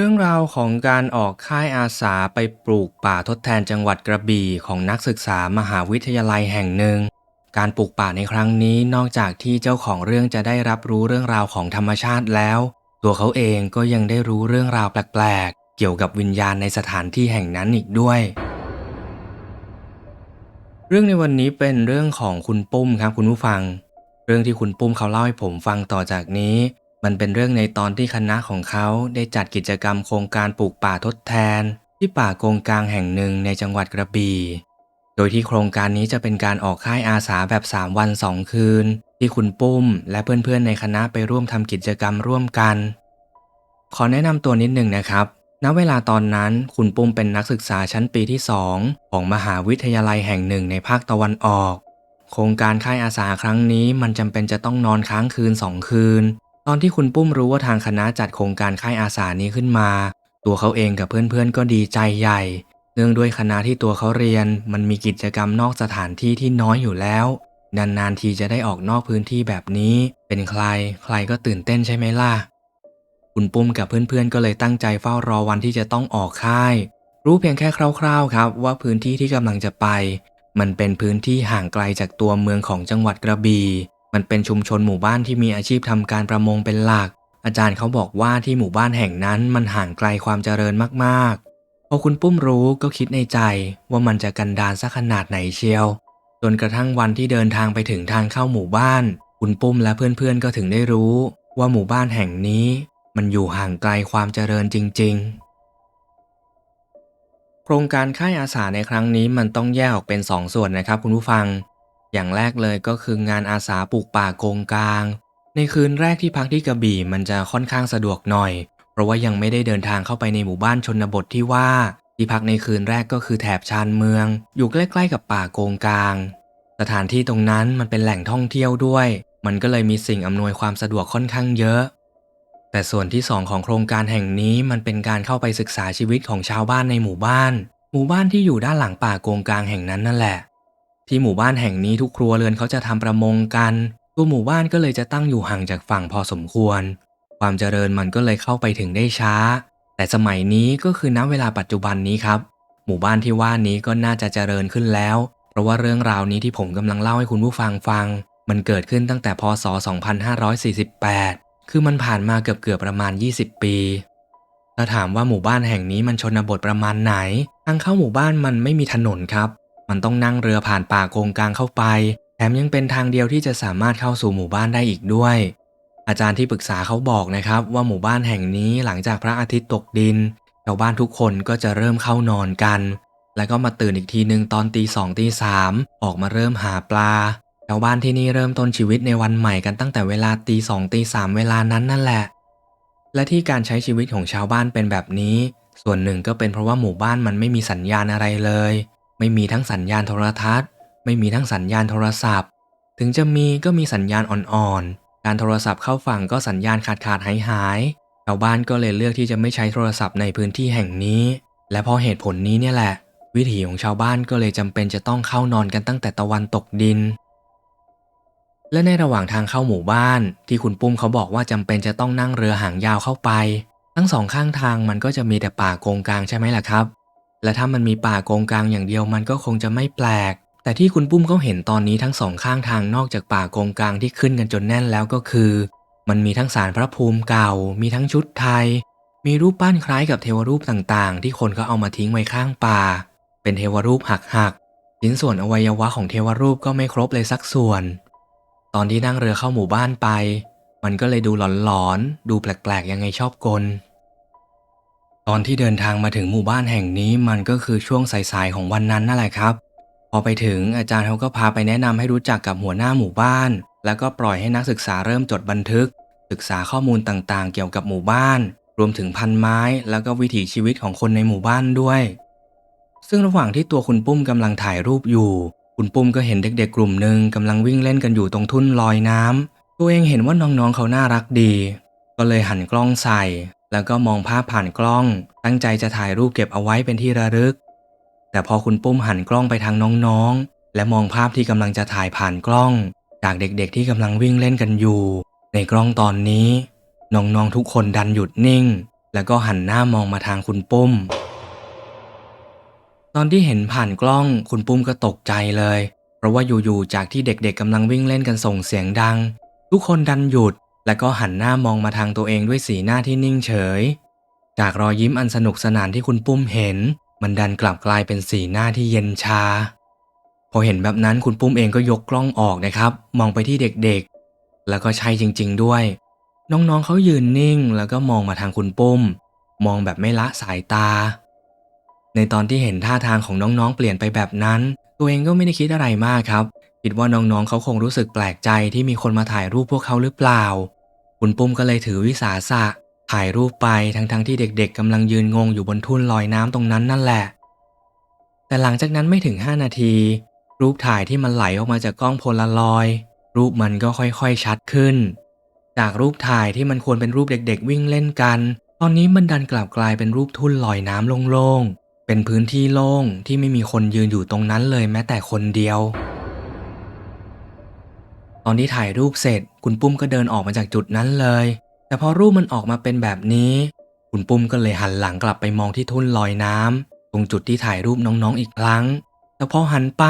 เรื่องราวของการออกค่ายอาสาไปปลูกป่าทดแทนจังหวัดกระบี่ของนักศึกษามหาวิทยาลัยแห่งหนึ่ง การปลูกป่าในครั้งนี้นอกจากที่เจ้าของเรื่องจะได้รับรู้เรื่องราวของธรรมชาติแล้ว ตัวเขาเองก็ยังได้รู้เรื่องราวแปลกๆ เกี่ยวกับวิญญาณในสถานที่แห่งนั้นอีกด้วย เรื่องในวันนี้เป็นเรื่องของคุณปุ้มครับคุณผู้ฟัง เรื่องที่คุณปุ้มเขาเล่าให้ผมฟังต่อจากนี้ มันเป็นเรื่องในตอนที่คณะของเขาได้จัดกิจกรรมโครงการปลูกป่าทดแทน ที่ป่าโกงกลางแห่งหนึ่งในจังหวัดกระบี่ โดยที่โครงการนี้จะเป็นการออกค่ายอาสาแบบ 3 วัน 2 คืน ที่คุณปุ้ม และเพื่อนๆในคณะไปร่วมทำกิจกรรมร่วมกัน ขอแนะนำตัวนิดหนึ่งนะครับ ณ เวลาตอนนั้นคุณปุ้มเป็นนักศึกษาชั้นปีที่ 2 ของมหาวิทยาลัยแห่งหนึ่งในภาคตะวันออก โครงการค่ายอาสาครั้งนี้มันจำเป็นจะต้องนอนค้างคืน 2 คืน ตอนที่คุณปุ้มรู้ว่าทางคณะจัดโครงการค่ายอาสานี้ขึ้นมา ตัวเขาเองกับเพื่อนๆก็ดีใจใหญ่ เนื่องด้วยคณะที่ตัวเขาเรียน มันมีกิจกรรมนอกสถานที่ที่น้อยอยู่แล้ว นานๆทีจะได้ออกนอกพื้นที่แบบนี้ เป็นใคร ใครก็ตื่นเต้นใช่ไหมล่ะ คุณปุ้มกับเพื่อนๆก็เลยตั้งใจเฝ้ารอวันที่จะต้องออกค่าย รู้เพียงแค่คร่าวๆ ครับ ว่าพื้นที่ที่กำลังจะไป มันเป็นพื้นที่ห่างไกลจากตัวเมืองของจังหวัดกระบี่ มันเป็นชุมชนหมู่บ้านที่มีอาชีพทำการประมงเป็นหลัก อาจารย์เขาบอกว่าที่หมู่บ้านแห่งนั้นมันห่างไกลความเจริญมากๆ พอคุณปุ้มรู้ก็คิดในใจว่ามันจะกันดารสักขนาดไหนเชียว จนกระทั่งวันที่เดินทางไปถึงทางเข้าหมู่บ้าน คุณปุ้มและเพื่อนๆก็ถึงได้รู้ ว่าหมู่บ้านแห่งนี้ มันอยู่ห่างไกลความเจริญจริงๆโครงการค่ายอาสาในครั้งนี้มันต้องแยกออกเป็น 2ส่วนนะครับคุณผู้ฟัง อย่างแรกเลยก็คืองานอาสาปลูกป่าโกงกลาง ในคืนแรกที่พักที่กระบี่มันจะค่อนข้างสะดวกหน่อย เพราะว่ายังไม่ได้เดินทางเข้าไปในหมู่บ้านชนบทที่ว่า ที่พักในคืนแรกก็คือแถบชานเมือง อยู่ใกล้ๆกับป่าโกงกลาง สถานที่ตรงนั้นมันเป็นแหล่งท่องเที่ยวด้วย มันก็เลยมีสิ่งอำนวยความสะดวกค่อนข้างเยอะ แต่ส่วนที่สองของโครงการแห่งนี้มันเป็นการเข้าไปศึกษาชีวิตของชาวบ้านในหมู่บ้าน หมู่บ้านที่อยู่ด้านหลังป่าโกงกลางแห่งนั้นนั่นแหละ ที่หมู่บ้านแห่งนี้ทุกครัวเรือนเขาจะทำประมงกัน ตัวหมู่บ้านก็เลยจะตั้งอยู่ห่างจากฝั่งพอสมควร ความเจริญมันก็เลยเข้าไปถึงได้ช้า แต่สมัยนี้ก็คือณเวลาปัจจุบันนี้ครับ หมู่บ้านที่ว่านี้ก็น่าจะเจริญขึ้นแล้ว เพราะว่าเรื่องราวนี้ที่ผมกำลังเล่าให้คุณผู้ฟังฟัง มันเกิดขึ้นตั้งแต่พศ 2548 คือมันผ่านมาเกือบเกือบประมาณ 20 ปีถ้าถามว่าหมู่บ้านแห่งนี้มันชนบทประมาณไหน ทางเข้าหมู่บ้านมันไม่มีถนนครับ มันต้องนั่งเรือผ่านป่าโกงกลางเข้าไป แถมยังเป็นทางเดียวที่จะสามารถเข้าสู่หมู่บ้านได้อีกด้วย อาจารย์ที่ปรึกษาเขาบอกนะครับ ว่าหมู่บ้านแห่งนี้หลังจากพระอาทิตย์ตกดินชาวบ้านทุกคนก็จะเริ่มเข้านอนกัน แล้วก็มาตื่นอีกทีหนึ่งตอนตีสองตีสามออกมาเริ่มหาปลาชาวบ้านที่นี่เริ่มต้นชีวิตในวันใหม่กันตั้งแต่เวลาตีสองตีสามเวลานั้นนั่นแหละ และที่การใช้ชีวิตของชาวบ้านเป็นแบบนี้ ส่วนหนึ่งก็เป็นเพราะว่าหมู่บ้านมันไม่มีสัญญาณอะไรเลย ไม่มีทั้งสัญญาณโทรทัศน์ ไม่มีทั้งสัญญาณโทรศัพท์ ถึงจะมีก็มีสัญญาณอ่อนๆ การโทรศัพท์เข้าฝั่งก็สัญญาณขาดขาดหายหายๆชาวบ้านก็เลยเลือกที่จะไม่ใช้โทรศัพท์ในพื้นที่แห่งนี้ และเพราะเหตุผลนี้เนี่ยแหละ วิถีของชาวบ้านก็เลยจำเป็นจะต้องเข้านอนกันตั้งแต่ตะวันตกดิน และในระหว่างทางเข้าหมู่บ้าน ที่คุณปุ้มเขาบอกว่าจำเป็นจะต้องนั่งเรือหางยาวเข้าไป ทั้งสองข้างทางมันก็จะมีแต่ป่าโกงกลางใช่ไหมล่ะครับ และถ้ามันมีป่าโกงกลางอย่างเดียวมันก็คงจะไม่แปลก แต่ที่คุณปุ้มเขาเห็นตอนนี้ทั้งสองข้างทางนอกจากป่าโกงกลางที่ขึ้นกันจนแน่นแล้วก็คือ มันมีทั้งสารพระภูมิเก่า มีทั้งชุดไทย มีรูปปั้นคล้ายกับเทวรูปต่างๆ ที่คนเขาเอามาทิ้งไว้ข้างป่า เป็นเทวรูปหักๆชิ้นส่วนอวัยวะของเทวรูปก็ไม่ครบเลยสักส่วน ตอนที่นั่งเรือเข้าหมู่บ้านไป มันก็เลยดูหลอนๆดูแปลกๆยังไงชอบกล ตอนที่เดินทางมาถึงหมู่บ้านแห่งนี้มันก็คือช่วงสายๆของวันนั้นนั่นแหละครับ พอไปถึงอาจารย์เขาก็พาไปแนะนำให้รู้จักกับหัวหน้าหมู่บ้าน แล้วก็ปล่อยให้นักศึกษาเริ่มจดบันทึก ศึกษาข้อมูลต่างๆ เกี่ยวกับหมู่บ้าน รวมถึงพันไม้ แล้วก็วิถีชีวิตของคนในหมู่บ้านด้วย ซึ่งระหว่างที่ตัวคุณปุ้มกำลังถ่ายรูปอยู่ คุณปุ้มก็เห็นเด็ก ๆ กลุ่มหนึ่งกำลังวิ่งเล่นกันอยู่ตรงทุ่นลอยน้ำตัวเองเห็นว่าน้องๆเขาน่ารักดี ก็เลยหันกล้องใส่ แล้วก็มองภาพผ่านกล้อง ตั้งใจจะถ่ายรูปเก็บเอาไว้เป็นที่ระลึก แต่พอคุณปุ้มหันกล้องไปทางน้องๆ และมองภาพที่กำลังจะถ่ายผ่านกล้อง จากเด็กๆที่กำลังวิ่งเล่นกันอยู่ ในกล้องตอนนี้ น้องๆทุกคนดันหยุดนิ่ง แล้วก็หันหน้ามองมาทางคุณปุ้ม ตอนที่เห็นผ่านกล้อง คุณปุ้มก็ตกใจเลย เพราะว่าอยู่ๆจากที่เด็กๆกำลังวิ่งเล่นกันส่งเสียงดัง ทุกคนดันหยุด แล้วก็หันหน้ามองมาทางตัวเองด้วยสีหน้าที่นิ่งเฉย จากรอยยิ้มอันสนุกสนานที่คุณปุ้มเห็น มันดันกลับกลายเป็นสีหน้าที่เย็นชา พอเห็นแบบนั้นคุณปุ้มเองก็ยกกล้องออกนะครับ มองไปที่เด็กๆ แล้วก็ใช่จริง ๆ ด้วย น้องๆเขายืนนิ่ง แล้วก็มองมาทางคุณปุ้ม มองแบบไม่ละสายตา ในตอนที่เห็นท่าทางของน้องๆ เปลี่ยนไปแบบนั้น ตัวเองก็ไม่ได้คิดอะไรมากครับ คิดว่าน้องๆเขาคงรู้สึกแปลกใจที่มีคนมาถ่ายรูปพวกเขาหรือเปล่า คุณปุ้มก็เลยถือวิสาสะถ่ายรูปไปทั้งๆที่เด็กๆกำลังยืนงงอยู่บนทุ่นลอยน้ำตรงนั้นนั่นแหละ แต่หลังจากนั้นไม่ถึง 5 นาที รูปถ่ายที่มันไหลออกมาจากกล้องโพลารอย รูปมันก็ค่อยๆชัดขึ้น จากรูปถ่ายที่มันควรเป็นรูปเด็กๆวิ่งเล่นกัน ตอนนี้มันดันกลับกลายเป็นรูปทุ่นลอยน้ำโล่งๆ เป็นพื้นที่โล่งที่ไม่มีคนยืนอยู่ตรงนั้นเลยแม้แต่คนเดียว อนที่ถ่ายรูปเสร็จ คุณปุ้มก็เดินออกมาจากจุดนั้นเลย แต่พอรูปมันออกมาเป็นแบบนี้ คุณปุ้มก็เลยหันหลังกลับไปมองที่ทุ่นลอยน้ำตรงจุดที่ถ่ายรูปน้องๆอีกครั้ง แต่พอหันไป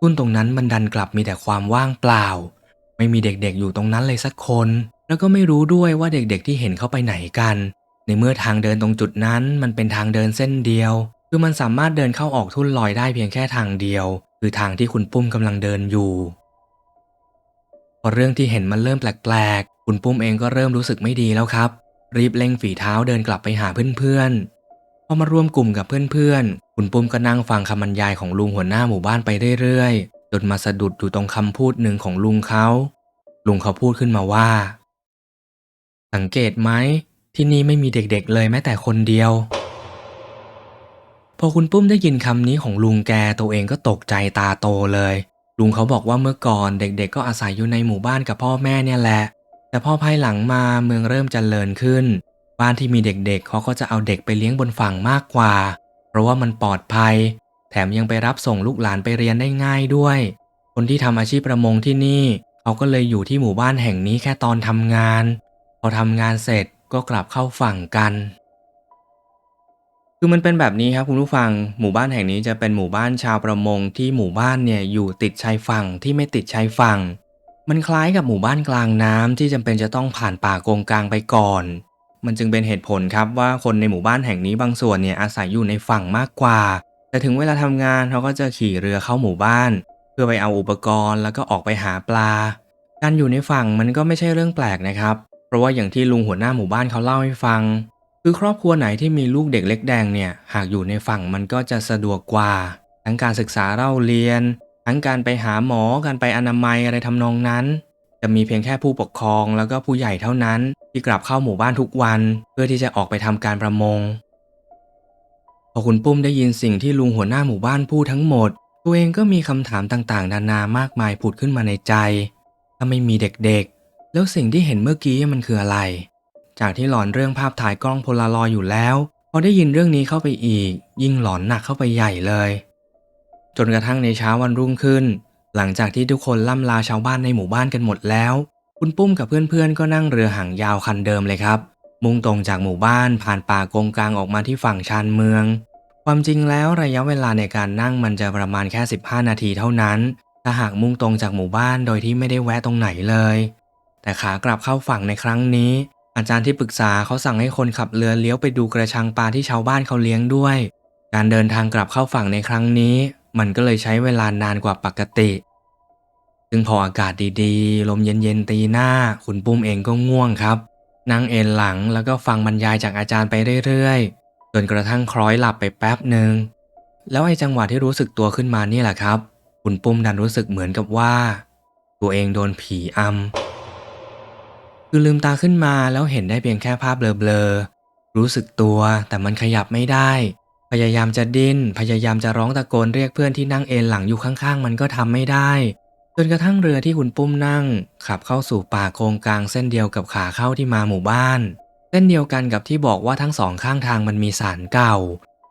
ทุ่นตรงนั้นมันดันกลับมีแต่ความว่างเปล่า ไม่มีเด็กๆอยู่ตรงนั้นเลยสักคน แล้วก็ไม่รู้ด้วยว่าเด็กๆที่เห็นเขาไปไหนกัน ในเมื่อทางเดินตรงจุดนั้นมันเป็นทางเดินเส้นเดียว คือมันสามารถเดินเข้าออกทุ่นลอยได้เพียงแค่ทางเดียว คือทางที่คุณปุ้มกำลังเดินอยู่ พอเรื่องที่เห็นมันเริ่มแปลกๆ คุณปุ้มเองก็เริ่มรู้สึกไม่ดีแล้วครับ รีบเร่งฝีเท้าเดินกลับไปหาเพื่อนๆ พอมารวมกลุ่มกับเพื่อนๆ คุณปุ้มก็นั่งฟังคำบรรยายของลุงหัวหน้าหมู่บ้านไปเรื่อยๆ จนมาสะดุดอยู่ตรงคำพูดหนึ่งของลุงเขา ลุงเขาพูดขึ้นมาว่า สังเกตไหมที่นี่ไม่มีเด็กๆเลยแม้แต่คนเดียว พอคุณปุ้มได้ยินคำนี้ของลุงแกตัวเองก็ตกใจตาโตเลย ลุงเขาบอกว่าเมื่อก่อนเด็กๆ ก็อาศัยอยู่ในหมู่บ้านกับพ่อแม่เนี่ยแหละ แต่พอภายหลังมาเมืองเริ่มเจริญขึ้น บ้านที่มีเด็กๆ เขาก็จะเอาเด็กไปเลี้ยงบนฝั่งมากกว่า เพราะว่ามันปลอดภัย แถมยังไปรับส่งลูกหลานไปเรียนได้ง่ายด้วย คนที่ทำอาชีพประมงที่นี่ เขาก็เลยอยู่ที่หมู่บ้านแห่งนี้แค่ตอนทำงาน พอทำงานเสร็จก็กลับเข้าฝั่งกัน คือมันเป็นแบบนี้ครับคุณผู้ฟัง หมู่บ้านแห่งนี้จะเป็นหมู่บ้านชาวประมงที่หมู่บ้านเนี่ยอยู่ติดชายฝั่งที่ไม่ติดชายฝั่ง มันคล้ายกับหมู่บ้านกลางน้ำที่จำเป็นจะต้องผ่านป่าโกงกลางไปก่อน มันจึงเป็นเหตุผลครับว่าคนในหมู่บ้านแห่งนี้บางส่วนเนี่ยอาศัยอยู่ในฝั่งมากกว่า แต่ถึงเวลาทำงานเขาก็จะขี่เรือเข้าหมู่บ้าน เพื่อไปเอาอุปกรณ์แล้วก็ออกไปหาปลา การอยู่ในฝั่งมันก็ไม่ใช่เรื่องแปลกนะครับ เพราะว่าอย่างที่ลุงหัวหน้าหมู่บ้านเขาเล่าให้ฟัง คือครอบครัวไหนที่มีลูกเด็กเล็กแดงเนี่ย หากอยู่ในฝั่งมันก็จะสะดวกกว่า ทั้งการศึกษาเล่าเรียน ทั้งการไปหาหมอ การไปอนามัยอะไรทำนองนั้น จะมีเพียงแค่ผู้ปกครองแล้วก็ผู้ใหญ่เท่านั้น ที่กลับเข้าหมู่บ้านทุกวัน เพื่อที่จะออกไปทำการประมง พอคุณปุ้มได้ยินสิ่งที่ลุงหัวหน้าหมู่บ้านพูดทั้งหมด ตัวเองก็มีคำถามต่างๆ นานามากมายผุดขึ้นมาในใจ ถ้าไม่มีเด็กๆ แล้วสิ่งที่เห็นเมื่อกี้มันคืออะไร จากที่หลอนเรื่องภาพถ่ายกล้องโพลารอยอยู่แล้ว พอได้ยินเรื่องนี้เข้าไปอีก ยิ่งหลอนหนักเข้าไปใหญ่เลย จนกระทั่งในเช้าวันรุ่งขึ้น หลังจากที่ทุกคนล่ำลาชาวบ้านในหมู่บ้านกันหมดแล้ว คุณปุ้มกับเพื่อนๆ ก็นั่งเรือหางยาวคันเดิมเลยครับ มุ่งตรงจากหมู่บ้านผ่านป่ากงกลางออกมาที่ฝั่งชานเมือง ความจริงแล้วระยะเวลาในการนั่งมันจะประมาณแค่ 15 นาทีเท่านั้น ถ้าหากมุ่งตรงจากหมู่บ้านโดยที่ไม่ได้แวะตรงไหนเลย แต่ขากลับเข้าฝั่งในครั้งนี้ อาจารย์ที่ปรึกษาเขาสั่งให้คนขับเรือเลี้ยวไปดูกระชังปลาที่ชาวบ้านเขาเลี้ยงด้วย การเดินทางกลับเข้าฝั่งในครั้งนี้ มันก็เลยใช้เวลานานกว่าปกติซึ่งพออากาศดีๆ ลมเย็นๆตีหน้า คุณปุ้มเองก็ง่วงครับ นั่งเอนหลังแล้วก็ฟังบรรยายจากอาจารย์ไปเรื่อยๆ จนกระทั่งคล้อยหลับไปแป๊บหนึ่ง แล้วไอ้จังหวะที่รู้สึกตัวขึ้นมานี่แหละครับ คุณปุ้มดันรู้สึกเหมือนกับว่า ตัวเองโดนผีอำ คือลืมตาขึ้นมาแล้วเห็นได้เพียงแค่ภาพเบลอๆ รู้สึกตัวแต่มันขยับไม่ได้ พยายามจะดิ้น พยายามจะร้องตะโกนเรียกเพื่อนที่นั่งเอนหลังอยู่ข้างๆ มันก็ทำไม่ได้ จนกระทั่งเรือที่คุณปุ้มนั่ง ขับเข้าสู่ป่าโกงกลางเส้นเดียวกับขาเข้าที่มาหมู่บ้าน เส้นเดียวกันกับที่บอกว่าทั้งสองข้างทางมันมีศาลเก่า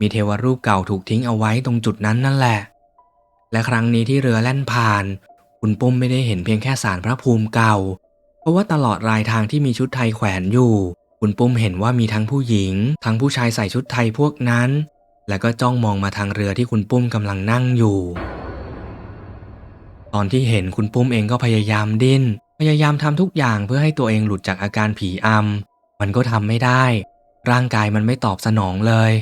มีเทวรูปเก่าถูกทิ้งเอาไว้ตรงจุดนั้นนั่นแหละ และครั้งนี้ที่เรือแล่นผ่าน คุณปุ้มไม่ได้เห็นเพียงแค่ศาลพระภูมิเก่า เพราะว่าตลอดรายทางที่มีชุดไทยแขวนอยู่ คุณปุ้มเห็นว่ามีทั้งผู้หญิง ทั้งผู้ชายใส่ชุดไทยพวกนั้น แล้วก็จ้องมองมาทางเรือที่คุณปุ้มกำลังนั่งอยู่ ตอนที่เห็นคุณปุ้มเองก็พยายามดิ้น พยายามทำทุกอย่างเพื่อให้ตัวเองหลุดจากอาการผีอำมันก็ทำไม่ได้ ร่างกายมันไม่ตอบสนองเลย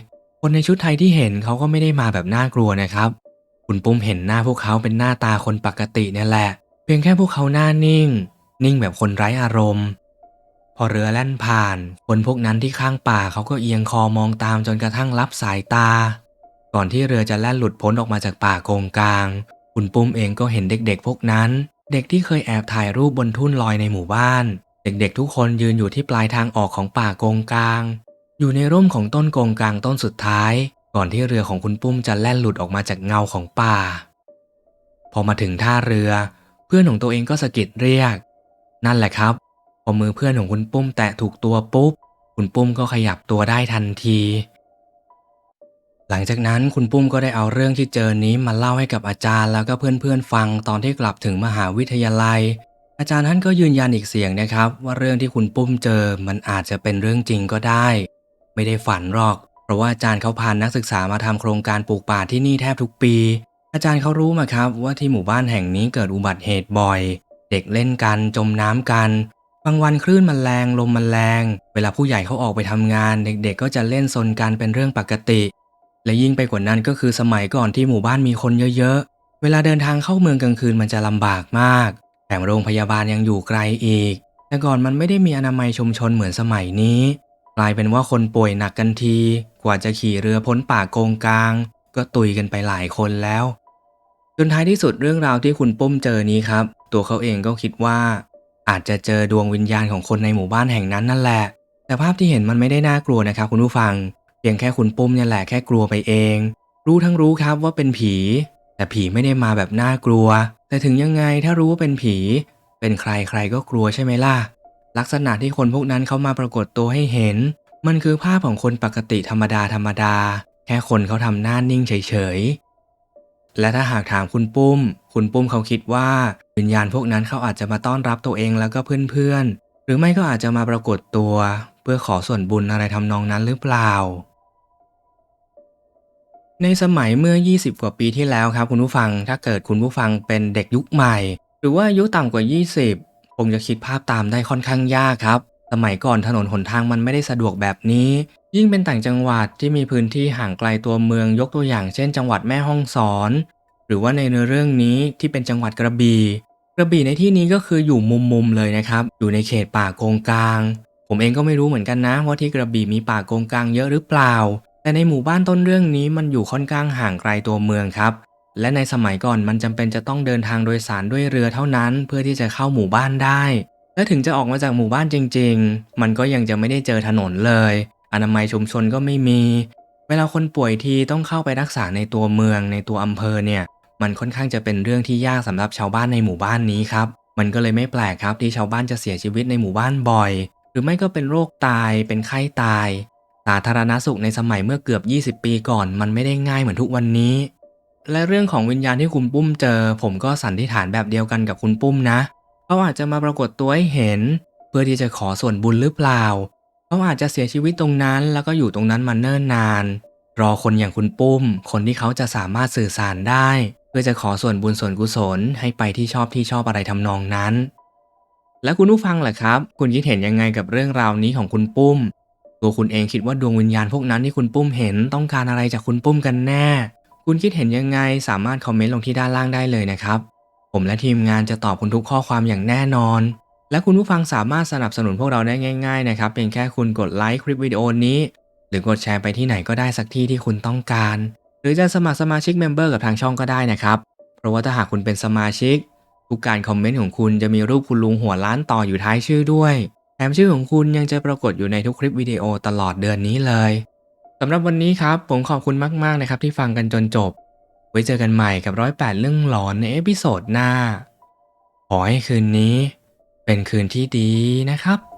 คนในชุดไทยที่เห็นเขาก็ไม่ได้มาแบบน่ากลัวนะครับคุณปุ้มเห็นหน้าพวกเขาเป็นหน้าตาคนปกติเนี่ยแหละ เพียงแค่พวกเขาหน้านิ่ง นิ่งแบบคนไร้อารมณ์ พอเรือแล่นผ่าน คนพวกนั้นที่ข้างป่าเขาก็เอียงคอมองตามจนกระทั่งรับสายตา ก่อนที่เรือจะแล่นหลุดพ้นออกมาจากป่าโกงกลาง คุณปุ้มเองก็เห็นเด็กๆ พวกนั้น เด็กที่เคยแอบถ่ายรูปบนทุ่นลอยในหมู่บ้าน เด็กๆ ทุกคนยืนอยู่ที่ปลายทางออกของป่าโกงกลาง อยู่ในร่มของต้นโกงกลางต้นสุดท้าย ก่อนที่เรือของคุณปุ้มจะแล่นหลุดออกมาจากเงาของป่า พอมาถึงท่าเรือ เพื่อนของตัวเองก็สะกิดเรียก นั่นแหละครับ พอมือเพื่อนของคุณปุ้มแตะถูกตัวปุ๊บ คุณปุ้มก็ขยับตัวได้ทันที หลังจากนั้นคุณปุ้มก็ได้เอาเรื่องที่เจอนี้มาเล่าให้กับอาจารย์แล้วก็เพื่อนๆฟังตอนที่กลับถึงมหาวิทยาลัย อาจารย์ท่านก็ยืนยันอีกเสียงนะครับ ว่าเรื่องที่คุณปุ้มเจอมันอาจจะเป็นเรื่องจริงก็ได้ ไม่ได้ฝันหรอก เพราะว่าอาจารย์เขาพานักศึกษามาทำโครงการปลูกป่าที่นี่แทบทุกปีอาจารย์เขารู้มาครับว่าที่หมู่บ้านแห่งนี้เกิดอุบัติเหตุบ่อย เด็กเล่นกันจมน้ำกันบางวันคลื่นมันแรงลมมันแรง เวลาผู้ใหญ่เขาออกไปทำงาน เด็กๆก็จะเล่นซนกันเป็นเรื่องปกติ และยิ่งไปกว่านั้นก็คือสมัยก่อนที่หมู่บ้านมีคนเยอะๆ เวลาเดินทางเข้าเมืองกลางคืนมันจะลำบากมาก แถมโรงพยาบาลยังอยู่ไกลอีก แต่ก่อนมันไม่ได้มีอนามัยชุมชนเหมือนสมัยนี้ กลายเป็นว่าคนป่วยหนักกันที กว่าจะขี่เรือพ้นป่าโกงกลาง ก็ตุยกันไปหลายคนแล้ว จนท้ายที่สุดเรื่องราวที่คุณปุ้มเจอนี้ครับ ตัวเขาเองก็คิดว่า อาจจะเจอดวงวิญญาณของคนในหมู่บ้านแห่งนั้นนั่นแหละ แต่ภาพที่เห็นมันไม่ได้น่ากลัวนะครับคุณผู้ฟัง เพียงแค่คุณปุ้มเนี่ยแหละแค่กลัวไปเอง รู้ทั้งรู้ครับว่าเป็นผี แต่ผีไม่ได้มาแบบน่ากลัว แต่ถึงยังไงถ้ารู้ว่าเป็นผี เป็นใครใครก็กลัวใช่ไหมล่ะ ลักษณะที่คนพวกนั้นเขามาปรากฏตัวให้เห็น มันคือภาพของคนปกติธรรมดาธรรมดา แค่คนเขาทำหน้านิ่งเฉย และถ้าหากถามคุณปุ้ม คุณปุ้มเขาคิดว่าวิญญาณพวกนั้นเขาอาจจะมาต้อนรับตัวเองแล้วก็เพื่อนๆ หรือไม่ก็อาจจะมาปรากฏตัว เพื่อขอส่วนบุญอะไรทำนองนั้นหรือเปล่า ในสมัยเมื่อ 20 กว่าปีที่แล้วครับคุณผู้ฟัง ถ้าเกิดคุณผู้ฟังเป็นเด็กยุคใหม่ หรือว่าอายุต่ำกว่า 20 คงจะคิดภาพตามได้ค่อนข้างยากครับ สมัยก่อนถนนหนทางมันไม่ได้สะดวกแบบนี้ ยิ่งเป็นต่างจังหวัดที่มีพื้นที่ห่างไกลตัวเมืองยกตัวอย่างเช่น จังหวัดแม่ฮ่องสอน หรือว่าในเนื้อเรื่องนี้ที่เป็นจังหวัดกระบี่กระบี่ในที่นี้ก็คืออยู่มุมๆเลยนะครับ อยู่ในเขตป่าโกงกลาง ผมเองก็ไม่รู้เหมือนกันนะว่าที่กระบี่มีป่าโกงกลางเยอะหรือเปล่า แต่ในหมู่บ้านต้นเรื่องนี้มันอยู่ค่อนข้างห่างไกลตัวเมืองครับ และในสมัยก่อนมันจำเป็นจะต้องเดินทางโดยสารด้วยเรือเท่านั้น เพื่อที่จะเข้าหมู่บ้านได้ และถึงจะออกมาจากหมู่บ้านจริง ๆ มันก็ยังจะไม่ได้เจอถนนเลย อนามัยชุมชนก็ไม่มี เวลาคนป่วยทีต้องเข้าไปรักษาในตัวเมืองในตัวอำเภอเนี่ย มันค่อนข้างจะเป็นเรื่องที่ยากสำหรับชาวบ้านในหมู่บ้านนี้ครับ มันก็เลยไม่แปลกครับที่ชาวบ้านจะเสียชีวิตในหมู่บ้านบ่อย หรือไม่ก็เป็นโรคตาย เป็นไข้ตาย สาธารณสุขในสมัยเมื่อเกือบ 20 ปีก่อน มันไม่ได้ง่ายเหมือนทุกวันนี้ และเรื่องของวิญญาณที่คุณปุ้มเจอ ผมก็สันนิษฐานแบบเดียวกันกับคุณปุ้มนะเขาอาจจะมาปรากฏตัวให้เห็น เพื่อที่จะขอส่วนบุญหรือเปล่า เขาอาจจะเสียชีวิตตรงนั้นแล้วก็อยู่ตรงนั้นมาเนิ่นนาน รอคนอย่างคุณปุ้ม คนที่เขาจะสามารถสื่อสารได้ เพื่อจะขอส่วนบุญส่วนกุศลให้ไปที่ชอบที่ชอบอะไรทำนองนั้น และคุณผู้ฟังล่ะครับ คุณคิดเห็นยังไงกับเรื่องราวนี้ของคุณปุ้ม ตัวคุณเองคิดว่าดวงวิญญาณพวกนั้นที่คุณปุ้มเห็นต้องการอะไรจากคุณปุ้มกันแน่ คุณคิดเห็นยังไงสามารถคอมเมนต์ลงที่ด้านล่างได้เลยนะครับ ผมและทีมงานจะตอบคุณทุกข้อความอย่างแน่นอน และคุณผู้ฟังสามารถสนับสนุนพวกเราได้ง่ายๆนะครับเพียงแค่คุณกดไลค์คลิปวิดีโอนี้ หรือกดแชร์ไปที่ไหนก็ได้สักที่ที่คุณต้องการ หรือจะสมัครสมาชิกเมมเบอร์กับทางช่องก็ได้นะครับ เพราะว่าถ้าหากคุณเป็นสมาชิก ทุกการคอมเมนต์ของคุณจะมีรูปคุณลุงหัวล้านต่ออยู่ท้ายชื่อด้วย แถมชื่อของคุณยังจะปรากฏอยู่ในทุกคลิปวิดีโอตลอดเดือนนี้เลยสำหรับวันนี้ครับผมขอบคุณมากๆนะครับที่ฟังกันจนจบ ไว้เจอกันใหม่กับร้อยแปดเรื่องหลอนในเอพิโซดหน้า ขอให้คืนนี้ เป็นคืนที่ดีนะครับ